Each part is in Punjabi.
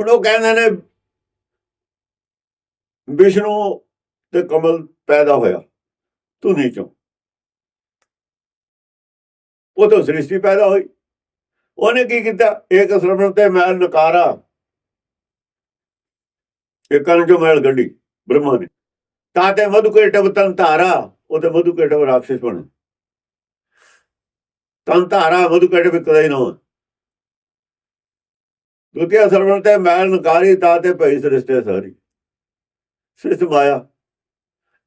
ਹੁਣ ਉਹ ਕਹਿੰਦੇ ਨੇ ਵਿਸ਼ਨੂੰ ਤੇ ਕਮਲ ਪੈਦਾ ਹੋਇਆ। ਧੁਨੀ ਚੋਂ ਉਹ ਤਾਂ ਸ੍ਰਿਸ਼ਟੀ ਪੈਦਾ ਹੋਈ। ਉਹਨੇ ਕੀ ਕੀਤਾ? ਇੱਕ ਸਰਵਣ ਤੇ ਮੈਲ ਨਕਾਰਾ। ਇੱਕ ਕੰਨ ਚੋਂ ਮੈਲ ਗੱਡੀ, ਬ੍ਰਹਮਾ ਨੇ। ਤਾਂ ਤੇ ਮਧੂ ਕੇ ਕੇਟਵ ਤਨ ਧਾਰਾ, ਉਹ ਤੇ ਮਧੂ ਕੇਟਵ ਰਾਖਸ਼ ਬਣੇ। ਤਨ ਧਾਰਾ ਮਧੂ ਕੇਟਵ ਕਦੇ ਨਾ ਹੋਏ। ਦੂਤੀਆ ਸਰਵਣ ਤੇ ਮੈਲ ਨਕਾਰੀ ਤਾਂ ਤੇ ਭਈ ਸ੍ਰਿਸ਼ਟੀ ਸਾਰੀ। ਸ੍ਰਿਸ਼ਟ ਮਾਇਆ।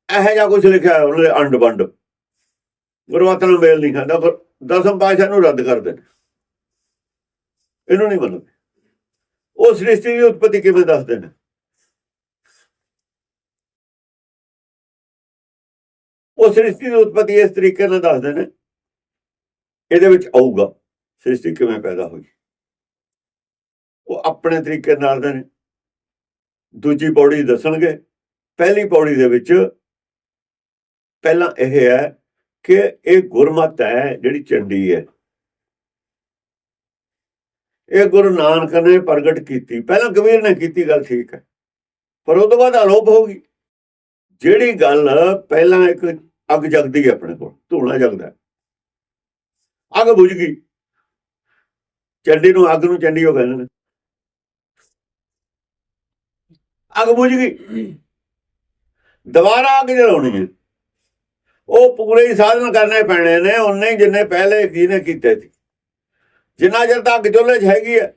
ਇਹ ਜਿਹਾ ਕੁਝ ਲਿਖਿਆ ਹੈ ਉਹਨੇ ਅੰਡ ਵੰਡ। ਗੁਰਮਤਿ ਨੂੰ ਮੇਲ ਨਹੀਂ ਖਾਂਦਾ, ਪਰ ਦਸਮ ਪਾਸ਼ਾ ਨੂੰ ਰੱਦ ਕਰਦੇ ਨੇ ਇਹਨੂੰ ਨਹੀਂ ਮੰਨਦੇ। ਉਹ ਸ੍ਰਿਸ਼ਟੀ ਦੀ ਉਤਪਤੀ ਕਿਵੇਂ ਦੱਸਦੇ ਨੇ ਉਹ ਸ੍ਰਿਸ਼ਟੀ ਦੀ ਉਤਪਤੀ ਇਸ ਤਰੀਕੇ ਨਾਲ ਦੱਸਦੇ ਨੇ। ਇਹਦੇ ਵਿੱਚ ਆਊਗਾ ਸ੍ਰਿਸ਼ਟੀ ਕਿਵੇਂ ਪੈਦਾ ਹੋਈ। ਉਹ ਆਪਣੇ ਤਰੀਕੇ ਨਾਲ ਦੇ ਨੇ। ਦੂਜੀ ਪੌੜੀ ਦੱਸਣਗੇ। ਪਹਿਲੀ ਪੌੜੀ ਦੇ ਵਿੱਚ ਪਹਿਲਾਂ ਇਹ ਹੈ ਕਿ ਇਹ ਗੁਰਮਤ ਹੈ, ਜਿਹੜੀ ਚੰਡੀ ਹੈ। ਇਹ ਗੁਰੂ ਨਾਨਕ ਨੇ ਪ੍ਰਗਟ ਕੀਤੀ। ਪਹਿਲਾਂ ਕਬੀਰ ਨੇ ਕੀਤੀ ਗੱਲ ਠੀਕ ਹੈ, ਪਰ ਉਹ ਤੋਂ ਬਾਅਦ ਅਲੋਪ ਹੋ ਗਈ। ਜਿਹੜੀ ਗੱਲ ਪਹਿਲਾਂ ਇੱਕ ਅੱਗ ਜਗਦੀ ਹੈ ਆਪਣੇ ਕੋਲ, ਧੂਣਾ ਜਗਦਾ ਅੱਗ ਬੁਝ ਗਈ। ਚੰਡੀ ਨੂੰ ਅੱਗ ਨੂੰ ਚੰਡੀ ਉਹ ਕਹਿੰਦੇ ਨੇ। ਅੱਗ ਬੁਝ ਗਈ। ਦੁਬਾਰਾ ਅੱਗ ਜਲਾਉਣੀ ਹੈ। ਉਹ ਪੂਰੇ ਹੀ ਸਾਧਨ ਕਰਨੇ ਪੈਣੇ ਨੇ ਉਨੇ ਹੀ ਜਿੰਨੇ ਪਹਿਲੇ ਜਿਹਨੇ ਕੀਤੇ ਸੀ। ਜਿੰਨਾ ਚਿਰ ਤੱਕ ਚੁੱਲ੍ਹੇ 'ਚ ਹੈਗੀ ਹੈ,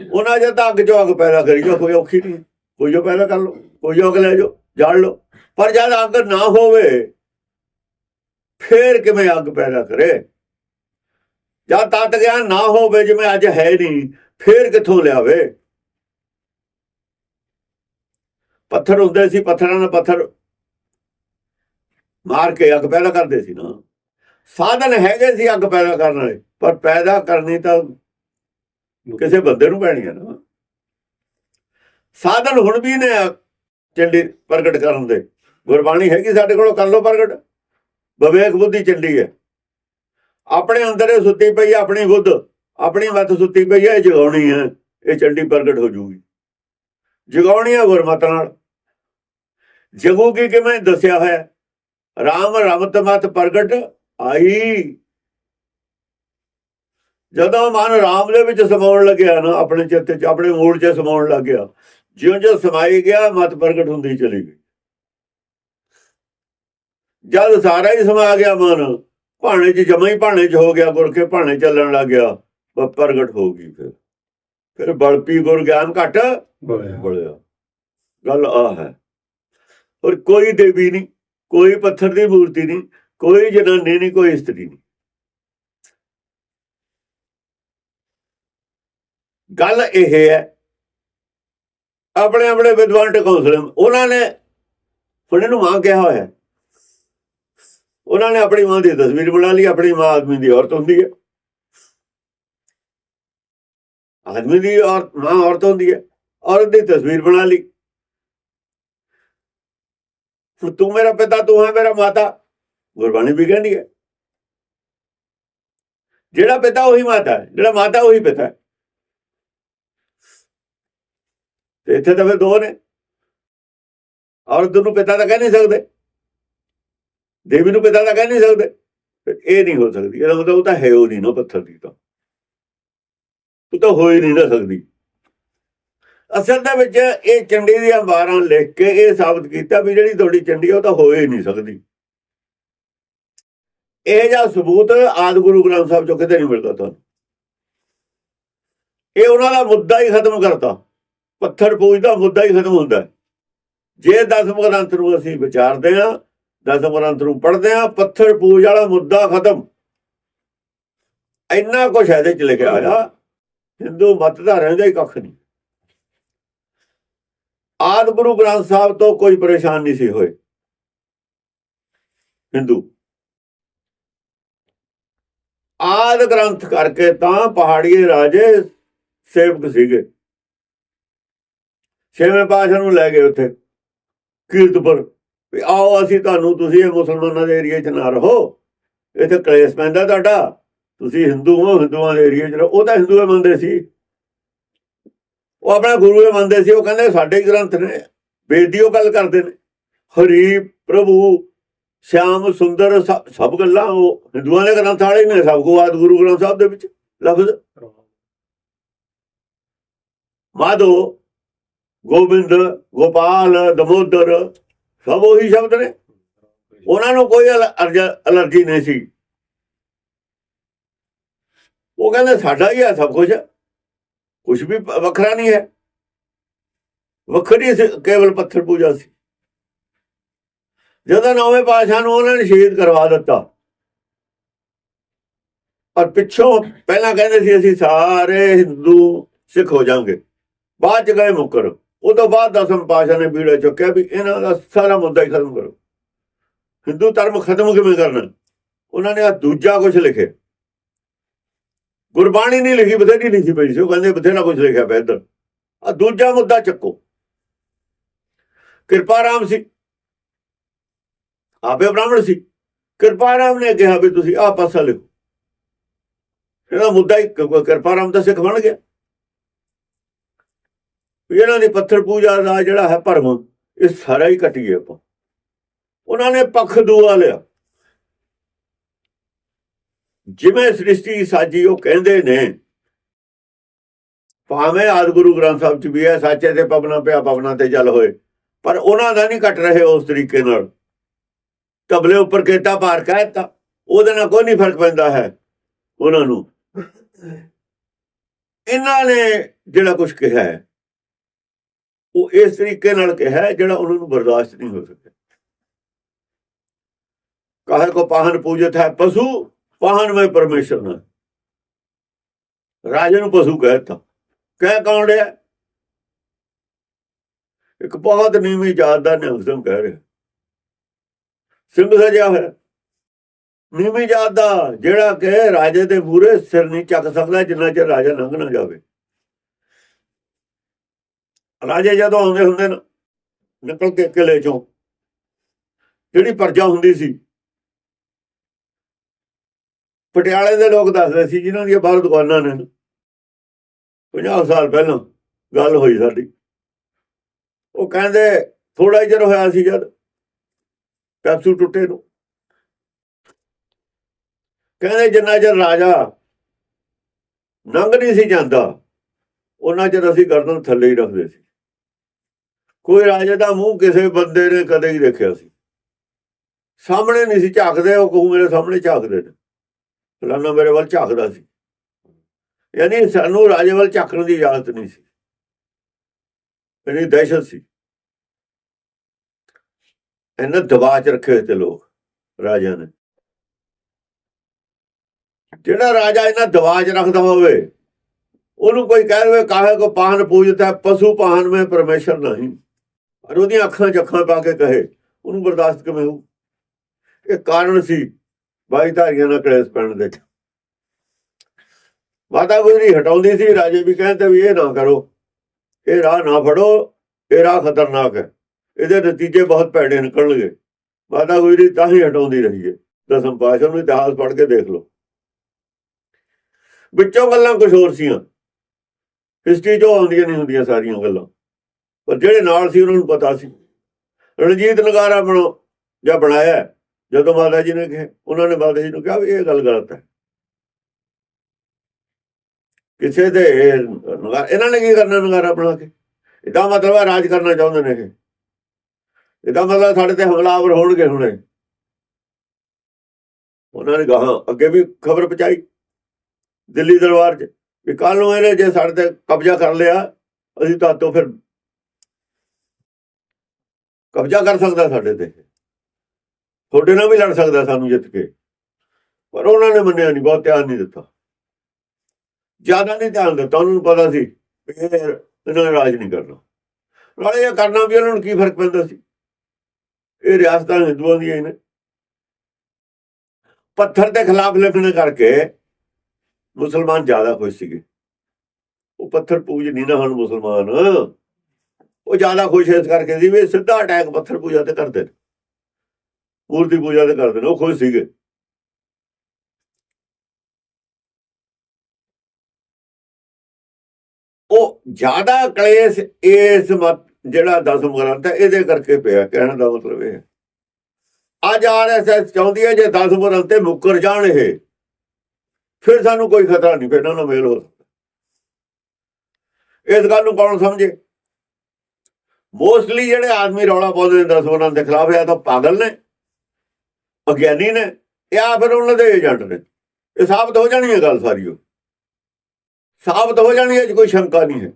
ਉਹਨਾਂ ਚਿਰ ਤੱਕ ਜੋ ਅੱਗ ਪੈਦਾ ਕਰੀ ਜੋ ਕੋਈ ਔਖੀ ਨਹੀਂ ਕੋਈ ਜੋ ਪੈਦਾ ਕਰ ਲੋ ਕੋਈ ਜੋ ਅੱਗ ਲੈ ਜਾਓ ਜਾਣ ਲਓ। ਪਰ ਜਦ ਅੱਗ ਨਾ ਹੋਵੇ, ਫੇਰ ਕਿਵੇਂ ਅੱਗ ਪੈਦਾ ਕਰੇ? ਜਦ ਤੱਕ ਗਿਆਨ ਨਾ ਹੋਵੇ, ਜਿਵੇਂ ਅੱਜ ਹੈ ਨਹੀਂ, ਫੇਰ ਕਿੱਥੋਂ ਲਿਆਵੇ? ਪੱਥਰ ਹੁੰਦੇ ਸੀ, ਪੱਥਰਾਂ ਨਾਲ ਪੱਥਰ ਮਾਰ ਕੇ ਅੱਗ ਪੈਦਾ ਕਰਦੇ ਸੀ ਨਾ। ਸਾਧਨ ਹੈਗੇ ਸੀ ਅੱਗ ਪੈਦਾ ਕਰਨ ਵਾਲੇ, ਪਰ ਪੈਦਾ ਕਰਨੀ ਤਾਂ ਕਿਸੇ ਬੰਦੇ ਨੂੰ ਪੈਣੀ ਹੈ ਨਾ। ਸਾਧਨ ਹੁਣ ਵੀ ਨੇ ਚੰਡੀ ਪ੍ਰਗਟ ਕਰਨ ਦੇ। ਗੁਰਬਾਣੀ ਹੈਗੀ ਸਾਡੇ ਕੋਲ, ਕਰ ਲੋ ਪ੍ਰਗਟ। ਵਿਵੇਕ ਬੁੱਧੀ ਚੰਡੀ ਹੈ। ਆਪਣੇ ਅੰਦਰ ਇਹ ਸੁੱਤੀ ਪਈ ਆਪਣੀ ਬੁੱਧ, ਆਪਣੀ ਮਤ ਸੁੱਤੀ ਪਈ ਹੈ, ਇਹ ਜਗਾਉਣੀ ਹੈ, ਇਹ ਚੰਡੀ ਪ੍ਰਗਟ ਹੋ ਜੂਗੀ। ਜਗਾਉਣੀ ਹੈ ਗੁਰਮਤ ਨਾਲ। ਜਗੂਗੀ ਕਿਵੇਂ ਦੱਸਿਆ ਹੋਇਆ? ਰਾਮ ਰਮਤ ਮਤ ਪ੍ਰਗਟ ਆਈ। ਜਦੋਂ ਮਨ ਰਾਮ ਦੇ ਵਿੱਚ ਸਮਾਉਣ ਲੱਗਿਆ ਨਾ ਆਪਣੇ ਚਿੱਤ 'ਚ ਆਪਣੇ ਮੂਲ 'ਚ ਸਮਾਉਣ ਲੱਗ ਗਿਆ ਜਿਉਂ ਜਿਉਂ ਸਮਾਈ ਗਿਆ ਮਤ ਪ੍ਰਗਟ ਹੁੰਦੀ ਚਲੀ ਗਈ। ਜਦ ਸਾਰਾ ਹੀ ਸਮਾ ਗਿਆ ਮਨ ਭਾਣੇ 'ਚ ਜਮਾ ਹੀ ਭਾਣੇ 'ਚ ਹੋ ਗਿਆ ਗੁਰ ਕੇ ਭਾਣੇ ਚੱਲਣ ਲੱਗ ਗਿਆ ਪ੍ਰਗਟ ਹੋ ਗਈ ਫਿਰ। ਫਿਰ ਬਲਪੀ ਗੁਰ ਗਿਆਨ ਘਟ ਬੜਿਆ ਗੱਲ ਆ ਹੈ। ਔਰ ਕੋਈ ਦੇਵੀ ਨਹੀਂ, ਕੋਈ ਪੱਥਰ ਦੀ ਮੂਰਤੀ ਨਹੀਂ, ਕੋਈ ਜਨਾਨੀ ਨਹੀਂ, ਕੋਈ ਇਸਤਰੀ ਨਹੀਂ। ਗੱਲ ਇਹ ਹੈ, ਆਪਣੇ ਆਪਣੇ ਵਿਦਵਾਨ ਟਕੌਂਸਲ ਉਹਨਾਂ ਨੇ ਹੁਣ ਨੂੰ ਮਾਂ ਕਿਹਾ ਹੋਇਆ। ਉਹਨਾਂ ਨੇ ਆਪਣੀ ਮਾਂ ਦੀ ਤਸਵੀਰ ਬਣਾ ਲਈ, ਆਪਣੀ ਮਾਂ ਆਦਮੀ ਦੀ ਔਰਤ ਹੁੰਦੀ ਹੈ। ਆਦਮੀ ਦੀ ਔਰਤ ਮਾਂ ਔਰਤ ਹੁੰਦੀ ਹੈ, ਔਰਤ ਦੀ ਤਸਵੀਰ ਬਣਾ ਲਈ। ਤੂੰ ਮੇਰਾ ਪਿਤਾ, ਤੂੰ ਹੈ ਮੇਰਾ ਮਾਤਾ। ਗੁਰਬਾਣੀ ਵੀ ਕਹਿੰਦੀ ਹੈ। ਜਿਹੜਾ ਪਿਤਾ ਉਹੀ ਮਾਤਾ ਹੈ, ਜਿਹੜਾ ਮਾਤਾ ਉਹੀ ਪਿਤਾ ਹੈ। ਤੇ ਇੱਥੇ ਤਾਂ ਫਿਰ ਦੋ ਨੇ। ਔਰਤ ਨੂੰ ਪਿਤਾ ਤਾਂ ਕਹਿ ਨਹੀਂ ਸਕਦੇ। ਦੇਵੀ ਨੂੰ ਪਿਤਾ ਤਾਂ ਕਹਿ ਨਹੀਂ ਸਕਦੇ। ਫਿਰ ਇਹ ਨਹੀਂ ਹੋ ਸਕਦੀ। ਇਹਦਾ ਮਤਲਬ ਉਹ ਤਾਂ ਹੈ ਉਹ ਨਹੀਂ ਨਾ ਪੱਥਰ ਦੀ ਤਾਂ। ਉਹ ਤਾਂ ਹੋ ਹੀ ਨਹੀਂ ਨਾ ਸਕਦੀ। ਅਸਲ ਦੇ ਵਿੱਚ ਇਹ ਚੰਡੀ ਦੀਆਂ 12 ਲਿਖ ਕੇ ਇਹ ਸਾਬਤ ਕੀਤਾ ਵੀ ਜਿਹੜੀ ਤੁਹਾਡੀ ਚੰਡੀ ਉਹ ਤਾਂ ਹੋ ਹੀ ਨਹੀਂ ਸਕਦੀ। ਇਹ ਜਿਹਾ ਸਬੂਤ ਆਦ ਗੁਰੂ ਗ੍ਰੰਥ ਸਾਹਿਬ ਚੋਂ ਕਿਤੇ ਨਹੀਂ ਮਿਲਦਾ ਤੁਹਾਨੂੰ। ਇਹ ਉਹਨਾਂ ਦਾ ਮੁੱਦਾ ਹੀ ਖਤਮ ਕਰਤਾ। ਪੱਥਰ ਪੂਜ ਦਾ ਮੁੱਦਾ ਹੀ ਖਤਮ ਹੁੰਦਾ ਜੇ ਦਸਮ ਗ੍ਰੰਥ ਨੂੰ ਅਸੀਂ ਵਿਚਾਰਦੇ ਹਾਂ ਦਸਮ ਗ੍ਰੰਥ ਨੂੰ ਪੜ੍ਹਦੇ ਹਾਂ, ਪੱਥਰ ਪੂਜ ਵਾਲਾ ਮੁੱਦਾ ਖਤਮ। ਇੰਨਾ ਕੁਛ ਇਹਦੇ ਚ ਲਿਖਿਆ ਹੋਇਆ। ਹਿੰਦੂ ਮਤ ਦਾ ਰਹਿੰਦਾ ਹੀ ਕੱਖ ਨਹੀਂ। ਆਦ ਗੁਰੂ ਗ੍ਰੰਥ ਸਾਹਿਬ ਤੋਂ ਕੋਈ ਪਰੇਸ਼ਾਨ ਨਹੀਂ ਸੀ ਹੋਏ। ਹਿੰਦੂ। ਆਦ ਗ੍ਰੰਥ ਕਰਕੇ ਤਾਂ ਪਹਾੜੀਏ ਰਾਜੇ ਸੇਵਕ ਸੀਗੇ। ਛੇਵੇਂ ਪਾਸ਼ਾ ਨੂੰ ਲੈ ਗਏ ਉੱਥੇ, ਕੀਰਤਪੁਰ। ਵੀ ਆਓ ਅਸੀਂ ਤੁਹਾਨੂੰ, ਤੁਸੀਂ ਇਹ ਮੁਸਲਮਾਨਾਂ ਦੇ ਏਰੀਏ 'ਚ ਨਾ ਰਹੋ। ਇੱਥੇ ਕਲੇਸ਼ ਪੈਂਦਾ ਤੁਹਾਡਾ। ਤੁਸੀਂ ਹਿੰਦੂ ਹੋ, ਹਿੰਦੂਆਂ ਦੇ ਏਰੀਏ 'ਚ ਰਹੋ। ਉਹ ਤਾਂ ਹਿੰਦੂਏ ਮੰਨਦੇ ਸੀ। ਉਹ ਆਪਣਾ ਗੁਰੂ ਇਹ ਮੰਨਦੇ ਸੀ, ਉਹ ਕਹਿੰਦੇ ਸਾਡੇ ਹੀ ਗ੍ਰੰਥ ਨੇ ਵੇਦ ਦੀ ਉਹ ਗੱਲ ਕਰਦੇ ਨੇ। ਹਰੀ ਪ੍ਰਭੂ ਸ਼ਿਆਮ ਸੁੰਦਰ ਸਭ ਸਭ ਗੱਲਾਂ ਉਹ ਹਿੰਦੂਆਂ ਦੇ ਗ੍ਰੰਥ ਵਾਲੇ ਨੇ, ਸਭ ਕੋ ਆਦ ਗੁਰੂ ਗ੍ਰੰਥ ਸਾਹਿਬ ਦੇ ਵਿੱਚ ਲਫ਼ਜ਼। ਮਾਧੋ, ਗੋਬਿੰਦ, ਗੋਪਾਲ, ਦਮੋਦਰ, ਸਭ ਉਹੀ ਸ਼ਬਦ ਨੇ। ਉਹਨਾਂ ਨੂੰ ਕੋਈ ਅਲਰਜੀ ਨਹੀਂ ਸੀ। ਉਹ ਕਹਿੰਦੇ ਸਾਡਾ ਹੀ ਹੈ ਸਭ ਕੁਝ ਕੁਝ ਵੀ ਵੱਖਰਾ ਨਹੀਂ ਹੈ। ਵੱਖਰੀ ਸੀ, ਕੇਵਲ ਪੱਥਰ ਪੂਜਾ ਸੀ। ਜਦੋਂ ਨੌਵੇਂ ਪਾਤਸ਼ਾਹ ਨੂੰ ਉਹਨਾਂ ਨੇ ਸ਼ਹੀਦ ਕਰਵਾ ਦਿੱਤਾ ਪਰ ਪਿੱਛੋਂ ਪਹਿਲਾਂ ਕਹਿੰਦੇ ਸੀ ਅਸੀਂ ਸਾਰੇ ਹਿੰਦੂ ਸਿੱਖ ਹੋ ਜਾਾਂਗੇ ਬਾਅਦ ਚ ਗਏ ਮੁੱਕਰ। ਉਹ ਤੋਂ ਬਾਅਦ ਦਸਮ ਪਾਤਸ਼ਾਹ ਨੇ ਵੀੜਾ ਚੁੱਕਿਆ ਵੀ ਇਹਨਾਂ ਦਾ ਸਾਰਾ ਮੁੱਦਾ ਹੀ ਖਤਮ ਕਰੋ। ਹਿੰਦੂ ਧਰਮ ਖਤਮ ਕਿਵੇਂ ਕਰਨਾ? ਉਹਨਾਂ ਨੇ ਆ ਦੂਜਾ ਕੁਝ ਲਿਖਿਆ। ਗੁਰਬਾਣੀ ਨਹੀਂ ਲਿਖੀ, ਬਥੇਰੀ ਲਿਖੀ ਪਈ ਸੀ। ਉਹ ਕਹਿੰਦੇ ਬਥੇਰਾ ਕੁਝ ਲਿਖਿਆ ਪਿਆ ਇੱਧਰ। ਆ ਦੂਜਾ ਮੁੱਦਾ ਚੱਕੋ। ਕਿਰਪਾ ਰਾਮ ਸੀ। ਆਪੇ ਬ੍ਰਾਹਮਣ ਸੀ। ਕਿਰਪਾ ਰਾਮ ਨੇ ਕਿਹਾ ਵੀ ਤੁਸੀਂ ਆਹ ਪਾਸਾ ਲਿਖੋ। ਇਹਦਾ ਮੁੱਦਾ ਹੀ ਕਿਰਪਾ ਰਾਮ ਦਾ ਸਿੱਖ ਬਣ ਗਿਆ। ਵੀ ਇਹਨਾਂ ਦੀ ਪੱਥਰ ਪੂਜਾ ਦਾ ਜਿਹੜਾ ਹੈ ਭਰਮ, ਇਹ ਸਾਰਾ ਹੀ ਕੱਟੀਏ ਆਪਾਂ। ਉਹਨਾਂ ਨੇ ਪੱਖ ਦੂਆ ਲਿਆ। ਜਿਵੇਂ ਸ੍ਰਿਸ਼ਟੀ ਸਾਜੀ ਉਹ ਕਹਿੰਦੇ ਨੇ, ਭਾਵੇਂ ਆਦ ਗੁਰੂ ਗ੍ਰੰਥ ਸਾਹਿਬ ਚ ਵੀ ਹੈ, ਸੱਚੇ ਤੇ ਪਵਨਾ, ਪਿਆ ਪਵਨਾ ਤੇ ਜਲ ਹੋਏ, ਪਰ ਉਹਨਾਂ ਦਾ ਨਹੀਂ ਕੱਟ ਰਹੇ ਉਸ ਤਰੀਕੇ ਨਾਲ। ਤਬਲੇ ਉੱਪਰ ਕੇਤਾ ਭਾਰ ਕਹਿਤਾ ਉਹਦੇ ਨਾਲ ਕੋਈ ਨਹੀਂ ਫ਼ਰਕ ਪੈਂਦਾ ਹੈ, ਉਹਨਾਂ ਨੂੰ। ਇਹਨਾਂ ਨੇ ਜਿਹੜਾ ਕੁਝ ਕਿਹਾ ਹੈ, ਉਹ ਇਸ ਤਰੀਕੇ ਨਾਲ ਕਿਹਾ ਜਿਹੜਾ ਉਹਨਾਂ ਨੂੰ ਬਰਦਾਸ਼ਤ ਨਹੀਂ ਹੋ ਸਕਿਆ। ਕਾਹੇ ਕੋ ਪਾਹਨ ਪੂਜਤ ਹੈ ਪਸ਼ੂ ਪਾਹਨ ਮੈਂ ਪਰਮੇਸ਼ਰ ਨਾ। ਰਾਜੇ ਨੂੰ ਪਸ਼ੂ ਕਹਿਤਾ, ਕਹਿ ਕੌਣ ਰਿਹਾ? ਇੱਕ ਬਹੁਤ ਨੀਵੀਂ ਜਾਤ ਦਾ ਨਿਹੰਗਸਮ ਕਹਿ ਰਿਹਾ। ਸਿੰਘ ਸਜਿਆ ਹੋਇਆ ਨੀਵੀਂ ਜਾਤ ਦਾ ਜਿਹੜਾ ਕਿ ਰਾਜੇ ਦੇ ਮੂਰੇ ਸਿਰ ਨਹੀਂ ਚੱਕ ਸਕਦਾ, ਜਿੰਨਾ ਚਿਰ ਰਾਜਾ ਲੰਘ ਨਾ ਜਾਵੇ। ਰਾਜੇ ਜਦੋਂ ਆਉਂਦੇ ਹੁੰਦੇ ਨੇ, ਨਿਕਲ ਕੇ ਕਿਲੇ ਚੋਂ, ਜਿਹੜੀ ਪਰਜਾ ਹੁੰਦੀ ਸੀ ਪਟਿਆਲੇ ਦੇ ਲੋਕ ਦੱਸਦੇ ਸੀ ਜਿਨ੍ਹਾਂ ਦੀਆਂ ਬਾਹਰ ਦੁਕਾਨਾਂ ਨੇ। 50 ਸਾਲ ਪਹਿਲਾਂ ਗੱਲ ਹੋਈ ਸਾਡੀ। ਉਹ ਕਹਿੰਦੇ ਥੋੜਾ ਹੀ ਚਿਰ ਹੋਇਆ ਸੀ ਜਦ ਪੈਪਸੂ ਟੁੱਟੇ ਨੂੰ। ਕਹਿੰਦੇ ਜਿੰਨਾ ਚਿਰ ਰਾਜਾ ਨੰਗ ਨਹੀਂ ਸੀ ਜਾਂਦਾ ਉਹਨਾਂ ਚਿਰ ਅਸੀਂ ਗਰਦਨ ਥੱਲੇ ਹੀ ਰੱਖਦੇ ਸੀ। ਕੋਈ ਰਾਜੇ ਦਾ ਮੂੰਹ ਕਿਸੇ ਬੰਦੇ ਨੇ ਕਦੇ ਹੀ ਦੇਖਿਆ ਸੀ। ਸਾਹਮਣੇ ਨਹੀਂ ਸੀ ਝਾਕਦੇ, ਉਹ ਕਹੂ ਮੇਰੇ ਸਾਹਮਣੇ ਝਾਕਦੇ ਨੇ। ਫਲਾਣਾ ਮੇਰੇ ਵੱਲ ਝਾਕਦਾ ਸੀ। ਯਾਨੀ ਸਾਨੂੰ ਰਾਜੇ ਵੱਲ ਝਾਕਣ ਦੀ ਇਜਾਜ਼ਤ ਨਹੀਂ ਸੀ। ਇਹਨੀ ਦਹਿਸ਼ਤ ਸੀ। ਇਹਨਾਂ ਦਬਾਅ ਚ ਰੱਖੇ ਹੋਏ ਤੇ ਲੋਕ, ਰਾਜਿਆਂ ਨੇ। ਜਿਹੜਾ ਰਾਜਾ ਇਹਨਾਂ ਦਬਾਅ ਚ ਰੱਖਦਾ ਹੋਵੇ, ਉਹਨੂੰ ਕੋਈ ਕਹਿ ਦੇਵੇ ਕਾਹੇ ਕੋ ਪਾਹਨ ਪੂਜਤਾ ਪਸ਼ੂ ਪਾਹਨ ਮੈਂ ਪਰਮੇਸ਼ਰ ਨਹੀਂ। ਪਰ ਉਹਦੀਆਂ ਅੱਖਾਂ 'ਚ ਅੱਖਾਂ ਪਾ ਕੇ ਕਹੇ, ਉਹਨੂੰ ਬਰਦਾਸ਼ਤ ਕਿਵੇਂ ਹੋਊ? ਇਹ ਕਾਰਨ ਸੀ ਬਾਈ ਧਾਰੀਆਂ ਨਾਲ ਕਲੇਸ਼ ਪੈਣ ਦੇ ਮਾਤਾ ਗੁਜਰੀ ਹਟਾਉਂਦੀ ਸੀ, ਰਾਜੇ ਵੀ ਕਹਿੰਦੇ ਵੀ ਇਹ ਨਾ ਕਰੋ, ਇਹ ਰਾਹ ਨਾ ਫੜੋ, ਇਹ ਰਾਹ ਖਤਰਨਾਕ ਹੈ। ਇਹਦੇ ਨਤੀਜੇ ਬਹੁਤ ਭੈੜੇ ਨਿਕਲਣਗੇ। ਮਾਤਾ ਗੁਜਰੀ ਤਾਂ ਹੀ ਹਟਾਉਂਦੀ ਰਹੀ ਹੈ। ਦਸਮ ਪਾਸ਼ਾ ਨੂੰ ਇਤਿਹਾਸ ਪੜ੍ਹ ਕੇ ਦੇਖ ਲਓ। ਵਿੱਚੋਂ ਗੱਲਾਂ ਕੁਝ ਹੋਰ ਸੀਆਂ। ਹਿਸਟਰੀ ਚੋਂ ਆਉਂਦੀਆਂ ਨਹੀਂ ਹੁੰਦੀਆਂ ਸਾਰੀਆਂ ਗੱਲਾਂ। ਪਰ ਜਿਹੜੇ ਨਾਲ ਸੀ, ਉਹਨਾਂ ਨੂੰ ਪਤਾ ਸੀ। ਰਣਜੀਤ ਨਗਾਰਾ ਬਣੋ ਜਾਂ ਬਣਾਇਆ ਜਦੋਂ ਮਾਤਾ ਜੀ ਨੇ ਕਿਹਾ, ਉਹਨਾਂ ਨੇ ਮਾਤਾ ਜੀ ਨੂੰ ਕਿਹਾ ਵੀ ਇਹ ਗੱਲ ਗਲਤ ਹੈ। ਕਿਸੇ ਦੇ ਇਹਨਾਂ ਨੇ ਕੀ ਕਰਨਾ ਨਗਾਰਾ ਬਣਾ ਕੇ? ਇਹਦਾ ਮਤਲਬ ਹੈ ਰਾਜ ਕਰਨਾ ਚਾਹੁੰਦੇ ਨੇ ਇਹ। ਇਹਦਾ ਮਤਲਬ ਸਾਡੇ ਤੇ ਹਮਲਾਵਰ ਹੋਣਗੇ ਹੁਣੇ। ਉਹਨਾਂ ਨੇ ਗਾਹਾਂ ਅੱਗੇ ਵੀ ਖਬਰ ਪਹੁੰਚਾਈ ਦਿੱਲੀ ਦਰਬਾਰ 'ਚ ਵੀ ਕੱਲ ਨੂੰ ਇਹਨੇ ਜੇ ਸਾਡੇ ਤੇ ਕਬਜ਼ਾ ਕਰ ਲਿਆ, ਅਸੀਂ ਤਾਂ ਤੋਂ ਫਿਰ ਕਬਜ਼ਾ ਕਰ ਸਕਦਾ ਸਾਡੇ ਤੇ। ਤੁਹਾਡੇ ਨਾਲ ਵੀ ਲੜ ਸਕਦਾ ਸਾਨੂੰ ਜਿੱਤ ਕੇ। ਪਰ ਉਹਨਾਂ ਨੇ ਮੰਨਿਆ ਨਹੀਂ, ਬਹੁਤ ਧਿਆਨ ਨਹੀਂ ਦਿੱਤਾ। ਜ਼ਿਆਦਾ ਨਹੀਂ ਧਿਆਨ ਦਿੱਤਾ, ਉਹਨਾਂ ਨੂੰ ਪਤਾ ਸੀ ਵੀ ਇਹਨਾਂ ਨੇ ਰਾਜ ਨਹੀਂ ਕਰਨਾ। ਨਾਲੇ ਇਹ ਕਰਨਾ ਵੀ ਉਹਨਾਂ ਨੂੰ ਕੀ ਫ਼ਰਕ ਪੈਂਦਾ ਸੀ? ਇਹ ਰਿਆਸਤਾਂ ਹਿੰਦੂਆਂ ਦੀਆਂ ਹੀ ਨੇ। ਪੱਥਰ ਦੇ ਖਿਲਾਫ ਲਿਖਣ ਕਰਕੇ ਮੁਸਲਮਾਨ ਜ਼ਿਆਦਾ ਖੁਸ਼ ਸੀਗੇ। ਉਹ ਪੱਥਰ ਪੂਜ ਨਹੀਂ ਨਾ ਹਨ ਮੁਸਲਮਾਨ। ਉਹ ਜ਼ਿਆਦਾ ਖੁਸ਼ ਇਸ ਕਰਕੇ ਸੀ ਵੀ ਇਹ ਸਿੱਧਾ ਅਟੈਕ ਪੱਥਰ ਪੂਜਾ ਤੇ ਕਰਦੇ ਨੇ। ਮੂਰਤੀ ਪੂਜਾ ਤੇ ਕਰਦੇ ਨੇ, ਉਹ ਖੁਸ਼ ਸੀਗੇ। ਉਹ ਜ਼ਿਆਦਾ ਕਲੇਸ਼ ਇਸ ਮਤ, ਜਿਹੜਾ ਦਸਮ ਗ੍ਰੰਥ ਹੈ, ਇਹਦੇ ਕਰਕੇ ਪਿਆ, ਕਹਿਣ ਦਾ ਮਤਲਬ ਇਹ ਹੈ। ਅੱਜ ਆਰਐਸਐਸ ਚਾਹੁੰਦੀ ਹੈ ਜੇ ਦਸਮ ਗ੍ਰੰਥ ਤੇ ਮੁੱਕਰ ਜਾਣ ਇਹ, ਫਿਰ ਸਾਨੂੰ ਕੋਈ ਖਤਰਾ ਨਹੀਂ, ਫਿਰ ਇਹਨਾਂ ਨੂੰ ਮੇਲ ਹੋ ਸਕਦਾ। ਇਸ ਗੱਲ ਨੂੰ ਕੌਣ ਸਮਝੇ? ਮੋਸਟਲੀ ਜਿਹੜੇ ਆਦਮੀ ਰੌਲਾ ਪਾਉਂਦੇ ਨੇ ਦਸਮ ਦੇ ਖਿਲਾਫ ਇਹ ਤਾਂ ਪਾਗਲ ਨੇ ਅਗਿਆਨੀ ਨੇ ਜਾਂ ਫਿਰ ਉਹਨਾਂ ਦੇ ਏਜੰਟ ਨੇ। ਇਹ ਸਾਬਤ ਹੋ ਜਾਣੀ ਹੈ ਗੱਲ ਸਾਰੀ ਉਹ। ਸਾਬਤ ਹੋ ਜਾਣੀ ਹੈ ਜੀ ਕੋਈ ਸ਼ੰਕਾ ਨਹੀਂ ਹੈ।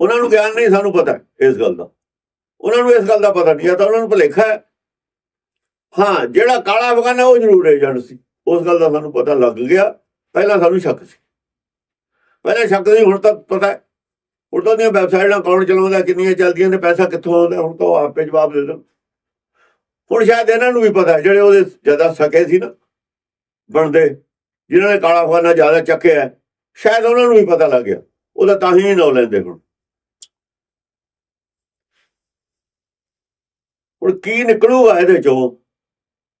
ਉਹਨਾਂ ਨੂੰ ਗਿਆਨ ਨਹੀਂ, ਸਾਨੂੰ ਪਤਾ ਇਸ ਗੱਲ ਦਾ। ਉਹਨਾਂ ਨੂੰ ਇਸ ਗੱਲ ਦਾ ਪਤਾ ਨਹੀਂ ਹੈ ਤਾਂ ਉਹਨਾਂ ਨੂੰ ਭੁਲੇਖਾ ਹੈ। ਹਾਂ, ਜਿਹੜਾ ਕਾਲਾ ਬਗਾਨਾ, ਉਹ ਜ਼ਰੂਰ ਏਜੰਟ ਸੀ। ਉਸ ਗੱਲ ਦਾ ਸਾਨੂੰ ਪਤਾ ਲੱਗ ਗਿਆ। ਪਹਿਲਾਂ ਸਾਨੂੰ ਸ਼ੱਕ ਸੀ। ਪਹਿਲਾਂ ਸ਼ੱਕ ਨਹੀਂ ਹੁਣ ਤਾਂ ਪਤਾ ਹੁਣ ਤਾਂ ਦੀਆਂ ਵੈਬਸਾਈਟਾਂ ਕੌਣ ਚਲਾਉਂਦਾ, ਕਿੰਨੀਆਂ ਚੱਲਦੀਆਂ ਨੇ, ਪੈਸਾ ਕਿੱਥੋਂ ਆਉਂਦਾ, ਹੁਣ ਤਾਂ ਉਹ ਆਪੇ ਜਵਾਬ ਦੇ ਦੇਣ ਹੁਣ ਸ਼ਾਇਦ ਇਹਨਾਂ ਨੂੰ ਵੀ ਪਤਾ ਜਿਹੜੇ ਉਹਦੇ ਜ਼ਿਆਦਾ ਸਕੇ ਸੀ ਨਾ ਬਣਦੇ ਜਿਨ੍ਹਾਂ ਨੇ ਕਾਲਾ ਬਗਾਨਾ ਜ਼ਿਆਦਾ ਚੱਕਿਆ ਸ਼ਾਇਦ ਉਹਨਾਂ ਨੂੰ ਵੀ ਪਤਾ ਲੱਗ ਗਿਆ। ਉਹਦਾ ਤਾਂ ਹੀ ਨਾ ਲੈਂਦੇ ਹੁਣ। ਹੁਣ ਕੀ ਨਿਕਲੂਗਾ ਇਹਦੇ ਚੋਂ?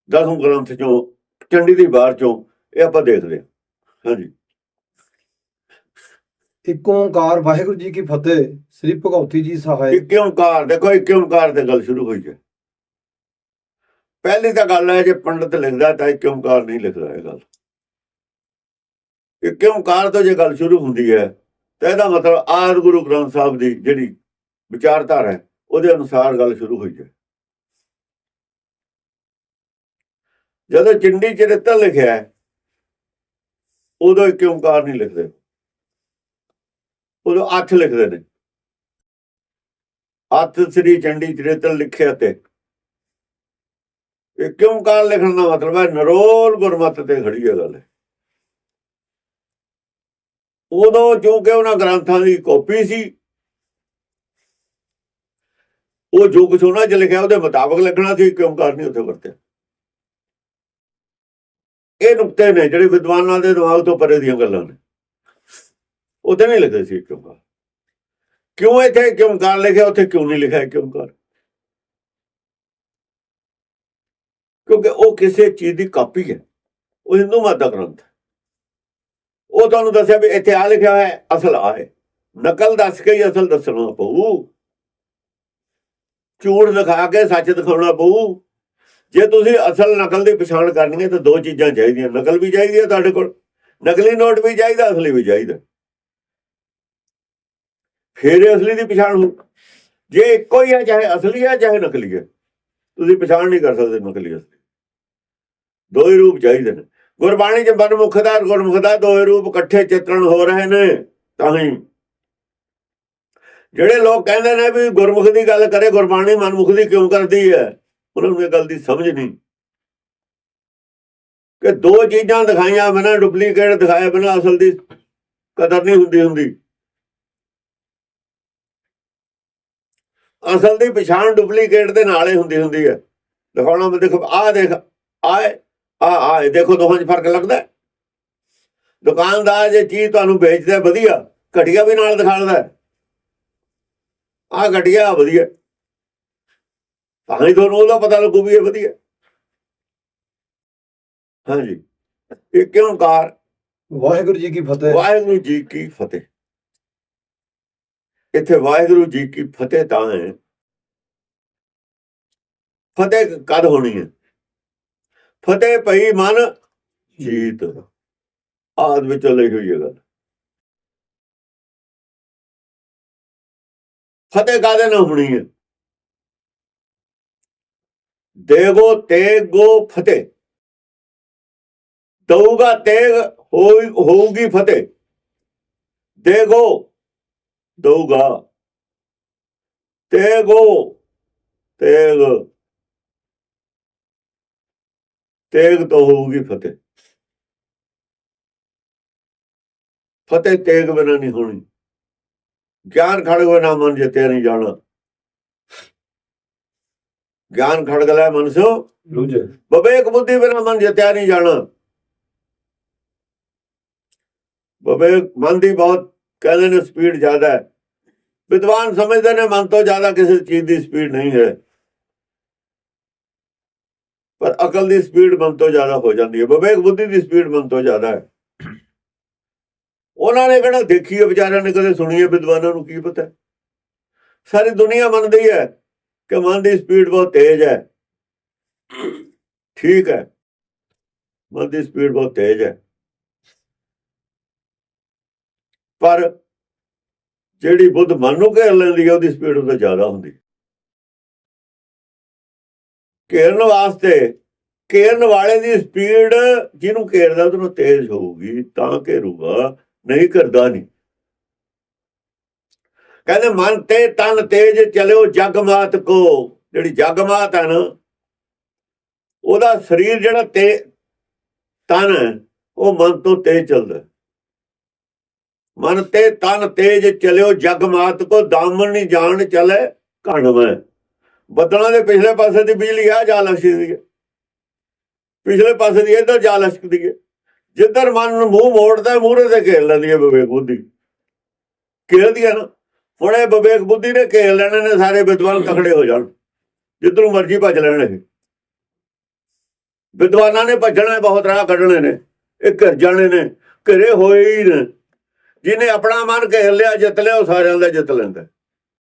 ਦਸਮ ਗ੍ਰੰਥ ਚੋਂ ਚੰਡੀ ਦੀ ਬਾਰ ਚੋਂ ਇਹ ਆਪਾਂ ਦੇਖਦੇ ਹਾਂ। ਹਾਂਜੀ। ਇੱਕ ਓੰਕਾਰ ਵਾਹਿਗੁਰੂ ਜੀ ਕੀ ਫਤਿਹ ਸ੍ਰੀ ਭਗਉਤੀ ਜੀ ਸਹਾਇ ਇੱਕ ਓੰਕਾਰ ਦੇਖੋ ਇੱਕ ਓੰਕਾਰ ਤੇ ਗੱਲ ਸ਼ੁਰੂ ਹੋਈ ਹੈ। ਪਹਿਲੀ ਤਾਂ ਗੱਲ ਹੈ ਜੇ ਪੰਡਤ ਲਿਖਦਾ ਤਾਂ ਇੱਕ ਓੰਕਾਰ ਨਹੀਂ ਲਿਖਦਾ ਇਹ ਗੱਲ? ਇੱਕ ਓੰਕਾਰ ਤੋਂ ਜੇ ਗੱਲ ਸ਼ੁਰੂ ਹੁੰਦੀ ਹੈ, ਤਾਂ ਇਹਦਾ ਮਤਲਬ ਆਦ ਗੁਰੂ ਗ੍ਰੰਥ ਸਾਹਿਬ ਦੀ ਜਿਹੜੀ ਵਿਚਾਰਧਾਰਾ ਹੈ, ਉਹਦੇ ਅਨੁਸਾਰ ਗੱਲ ਸ਼ੁਰੂ ਹੋਈ ਹੈ। ਜਦੋਂ ਚਿੰਡੀ ਚਰਿੱਤਰ ਲਿਖਿਆ ਉਦੋਂ ਇੱਕ ਓੰਕਾਰ ਨਹੀਂ ਲਿਖਦੇ? ਉਦੋਂ ਅੱਠ ਲਿਖਦੇ ਨੇ। ਹੱਥ ਸ੍ਰੀ ਚੰਡੀ ਚਰਿੱਤਰ ਲਿਖਿਆ ਤੇ ਇਹ ਕਿਉਂ ਕਾਰ ਲਿਖਣ ਦਾ ਮਤਲਬ ਹੈ? ਨਰੋਲ ਗੁਰਮਤ ਤੇ ਖੜੀ ਹੈ ਗੱਲ। ਉਦੋਂ ਕਿਉਂਕਿ ਉਹਨਾਂ ਗ੍ਰੰਥਾਂ ਦੀ ਕਾਪੀ ਸੀ, ਉਹ ਜੋ ਕੁਛ ਉਹਨਾਂ 'ਚ ਲਿਖਿਆ, ਉਹਦੇ ਮੁਤਾਬਕ ਲਿਖਣਾ ਸੀ, ਕਿਉਂ ਕਾਰ ਨਹੀਂ ਉੱਥੇ ਵਰਤਿਆ? ਇਹ ਨੁਕਤੇ ਨੇ ਜਿਹੜੇ ਵਿਦਵਾਨਾਂ ਦੇ ਦਿਮਾਗ ਤੋਂ ਪਰੇ ਦੀਆਂ ਗੱਲਾਂ ਨੇ। ਉੱਥੇ ਨਹੀਂ ਲਿਖਦੇ ਸੀ ਕਿਉਂ ਕਿਉਂ ਇੱਥੇ ਕਿਉਂ ਕਾਰ ਲਿਖਿਆ, ਉੱਥੇ ਕਿਉਂ ਨਹੀਂ ਲਿਖਿਆ ਕਿਉਂ ਕਾਰ ਕਿਉਂਕਿ ਉਹ ਕਿਸੇ ਚੀਜ਼ ਦੀ ਕਾਪੀ ਹੈ। ਉਹ ਹਿੰਦੂ ਮਤ ਦਾ ਗ੍ਰੰਥ ਹੈ। ਉਹ ਤੁਹਾਨੂੰ ਦੱਸਿਆ ਵੀ ਇੱਥੇ ਆ ਲਿਖਿਆ ਹੈ, ਅਸਲ ਆ ਹੈ। ਨਕਲ ਦੱਸ ਕੇ ਹੀ ਅਸਲ ਦੱਸਣਾ ਪਊ। ਝੂਠ ਦਿਖਾ ਕੇ ਸੱਚ ਦਿਖਾਉਣਾ ਪਊ। ਜੇ ਤੁਸੀਂ ਅਸਲ ਨਕਲ ਦੀ ਪਛਾਣ ਕਰਨੀ ਹੈ ਤਾਂ ਦੋ ਚੀਜ਼ਾਂ ਚਾਹੀਦੀਆਂ। ਨਕਲ ਵੀ ਚਾਹੀਦੀ ਹੈ ਤੁਹਾਡੇ ਕੋਲ, ਨਕਲੀ ਨੋਟ ਵੀ ਚਾਹੀਦਾ, ਅਸਲੀ ਵੀ ਚਾਹੀਦਾ। ਫੇਰ ਅਸਲੀ ਦੀ ਪਛਾਣ ਹੋ ਜੇ ਇੱਕੋ ਹੀ ਹੈ, ਚਾਹੇ ਅਸਲੀ ਹੈ, ਚਾਹੇ ਨਕਲੀ ਹੈ, ਤੁਸੀਂ ਪਛਾਣ ਨਹੀਂ ਕਰ ਸਕਦੇ ਨਕਲੀ ਅਸਲੀ। ਦੋ ਹੀ ਰੂਪ ਚਾਹੀਦੇ ਨੇ। ਗੁਰਬਾਣੀ ਚ ਮਨਮੁਖ ਦਾ, ਗੁਰਮੁਖ ਦਾ ਦੋਏ ਰੂਪ ਇਕੱਠੇ ਚਿਤਰਣ ਹੋ ਰਹੇ ਨੇ, ਤਾਂ ਹੀ। ਜਿਹੜੇ ਲੋਕ ਕਹਿੰਦੇ ਨੇ ਵੀ ਗੁਰਮੁਖ ਦੀ ਗੱਲ ਕਰੇ, ਗੁਰਬਾਣੀ ਮਨਮੁਖ ਦੀ ਕਿਉਂ ਕਰਦੀ ਹੈ ਉਹਨਾਂ ਨੂੰ ਇਹ ਗੱਲ ਦੀ ਸਮਝ ਨਹੀਂ। ਕਿ ਦੋ ਚੀਜ਼ਾਂ ਦਿਖਾਈਆਂ ਬਿਨਾਂ, ਡੁਪਲੀਕੇਟ ਦਿਖਾਏ ਬਿਨਾਂ ਅਸਲ ਦੀ ਕਦਰ ਨਹੀਂ ਹੁੰਦੀ ਹੁੰਦੀ। ਅਸਲ ਦੀ ਪਛਾਣ ਡੁਪਲੀਕੇਟ ਦੇ ਨਾਲ ਹੀ ਹੁੰਦੀ ਹੁੰਦੀ ਹੈ ਦਿਖਾਉਣਾ ਮੈਂ ਦੇਖੋ, ਆਹ ਦੇਖ ਆਏ ਆ ਆ ਦੇਖੋ ਦੋਹਾਂ 'ਚ ਫ਼ਰਕ ਲੱਗਦਾ। ਦੁਕਾਨਦਾਰ ਜੇ ਚੀਜ਼ ਤੁਹਾਨੂੰ ਵੇਚਦਾ ਵਧੀਆ ਘਟੀਆ ਵੀ ਨਾਲ ਦਿਖਾਉਂਦਾ। ਆ ਘਟੀਆ ਵਧੀਆ। ਤਾਂ ਹੀ ਤੁਹਾਨੂੰ ਉਹਦਾ ਪਤਾ ਲੱਗੂ ਵੀ ਇਹ ਵਧੀਆ। ਹਾਂਜੀ। ਇਹ ਕਿਉਂ ਕਾਰ? ਵਾਹਿਗੁਰੂ ਜੀ ਕੀ ਫਤਿਹ। ਵਾਹਿਗੁਰੂ ਜੀ ਕੀ ਫਤਿਹ। ਇੱਥੇ ਵਾਹਿਗੁਰੂ ਜੀ ਕੀ ਫਤਿਹ ਤਾਂ ਹੈ। ਫਤਿਹ ਕਦ ਹੋਣੀ ਹੈ? ਫਤਿਹ ਪਈ ਮਨ, ਜੀਤ। ਆਦ ਵਿੱਚ ਲਈ ਹੋਈ ਹੈ ਗੱਲ। ਫਤਿਹ ਕਾਦੇ ਨਾਲ ਹੋਣੀ ਹੈ? ਦੇਗੋ ਤੇਗੋ ਫਤਿਹ। ਦਊਗਾ ਤੇਗ ਹੋਊਗੀ ਫਤਿਹ। ਦੇਗੋ, ਦਊਗਾ। ਤੇਗੋ, ਤੇਗ। ਤੇਗ ਤੋਂ ਹੋਊਗੀ ਫਤਿਹ। ਫਤਿਹ ਤੇਗ ਬਿਨਾਂ ਨਹੀਂ ਹੋਣੀ। ਗਿਆਨ ਖੜਗ ਬਿਨਾਂ ਮਨ ਜਿੱਤੇ ਨਹੀਂ ਜਾਣਾ। ਗਿਆਨ ਖੜਗ ਲੈ ਮਨ ਸੋ ਲੁਜ ਵਿਵੇਕ ਬੁੱਧੀ ਬਿਨਾਂ ਮਨ ਜਿੱਤਿਆ ਨਹੀਂ ਜਾਣਾ। ਵਿਵੇਕ ਮਨ ਦੀ ਬਹੁਤ ਕਹਿੰਦੇ ਨੇ ਸਪੀਡ ਜ਼ਿਆਦਾ ਹੈ। ਵਿਦਵਾਨ ਸਮਝਦੇ ਨੇ ਮਨ ਤੋਂ ਜ਼ਿਆਦਾ ਕਿਸੇ ਚੀਜ਼ ਦੀ ਸਪੀਡ ਨਹੀਂ ਹੈ। ਪਰ ਅਕਲ ਦੀ ਸਪੀਡ ਮਨ ਤੋਂ ਜ਼ਿਆਦਾ ਹੋ ਜਾਂਦੀ ਹੈ, ਵਿਵੇਕ ਬੁੱਧੀ ਦੀ ਸਪੀਡ ਮਨ ਤੋਂ ਜ਼ਿਆਦਾ ਹੈ। ਉਹਨਾਂ ਨੇ ਕਿਹੜਾ ਦੇਖੀ ਹੈ, ਵਿਚਾਰਿਆਂ ਨੇ ਕਦੇ ਸੁਣੀ ਹੈ, ਵਿਦਵਾਨਾਂ ਨੂੰ ਕੀ ਪਤਾ। ਸਾਰੀ ਦੁਨੀਆ ਮੰਨਦੀ ਹੈ ਕਿ ਮਨ ਦੀ ਸਪੀਡ ਬਹੁਤ ਤੇਜ਼ ਹੈ। ਠੀਕ ਹੈ। ਮਨ ਦੀ ਸਪੀਡ ਬਹੁਤ ਤੇਜ਼ ਹੈ। ਪਰ ਜਿਹੜੀ ਬੁੱਧ ਮਨ ਨੂੰ ਘੇਰ ਲੈਂਦੀ ਹੈ, ਉਹਦੀ ਸਪੀਡ ਉਹਦਾ ਜ਼ਿਆਦਾ ਹੁੰਦੀ ਘੇਰਨ ਵਾਸਤੇ। ਘੇਰਨ ਵਾਲੇ ਦੀ ਸਪੀਡ ਜਿਹਨੂੰ ਘੇਰਦਾ ਉਹਨੂੰ ਤੇਜ਼ ਹੋਊਗੀ ਤਾਂ ਘੇਰੂਗਾ ਨਹੀਂ ਕਰਦਾ ਨਹੀਂ। ਕਹਿੰਦੇ ਮਨ ਤੇ ਤਨ ਤੇਜ ਚਲਿਓ ਜਗ ਮਾਤ ਕੋ। ਜਿਹੜੀ ਜਗਮਾਤ ਹੈ ਨਾ ਉਹਦਾ ਸਰੀਰ ਜਿਹੜਾ ਤੇ ਤਨ ਹੈ, ਉਹ ਮਨ ਤੋਂ ਤੇਜ਼ ਚੱਲਦਾ। ਮਨ ਤੇ ਤਨ ਤੇਜ ਚਲਿਓ ਜਗ ਮਾਤ ਕੋ ਦਾਮਨ ਨਹੀਂ ਜਾਣ ਚਲੇ ਕਣਵੇਂ ਬੱਦਲਾਂ ਦੇ ਪਿਛਲੇ ਪਾਸੇ ਦੀ ਬਿਜਲੀ ਆ, ਜਾ ਲਸ਼ਕਦੀ ਹੈ ਪਿਛਲੇ ਪਾਸੇ ਦੀ ਇੱਧਰ, ਜਾ ਲਸ਼ਕਦੀ ਹੈ ਜਿੱਧਰ ਮਨ ਨੂੰ ਮੂੰਹ ਮੋੜਦਾ ਮੂਹਰੇ ਤੇ ਘੇਰ ਲੈਂਦੀ ਹੈ ਵਿਵੇਕ ਬੁੱਧੀ। ਘੇਰਦੀ ਹੈ ਨਾ। ਹੁਣ ਵਿਵੇਕ ਬੁੱਧੀ ਨੇ ਘੇਰ ਲੈਣੇ ਨੇ, ਸਾਰੇ ਵਿਦਵਾਨ ਤਕੜੇ ਹੋ ਜਾਣ। ਜਿੱਧਰੋਂ ਮਰਜ਼ੀ ਭੱਜ ਲੈਣ ਇਹ। ਵਿਦਵਾਨਾਂ ਨੇ ਭੱਜਣਾ, ਬਹੁਤ ਰਾਹ ਕੱਢਣੇ ਨੇ। ਇਹ ਘਰ ਜਾਣੇ ਨੇ, ਘਰੇ ਹੋਏ ਹੀ ਨੇ। ਜਿਹਨੇ ਆਪਣਾ ਮਨ ਘੇਰ ਲਿਆ, ਜਿੱਤ ਲਿਆ, ਉਹ ਸਾਰਿਆਂ ਦਾ ਜਿੱਤ ਲੈਂਦਾ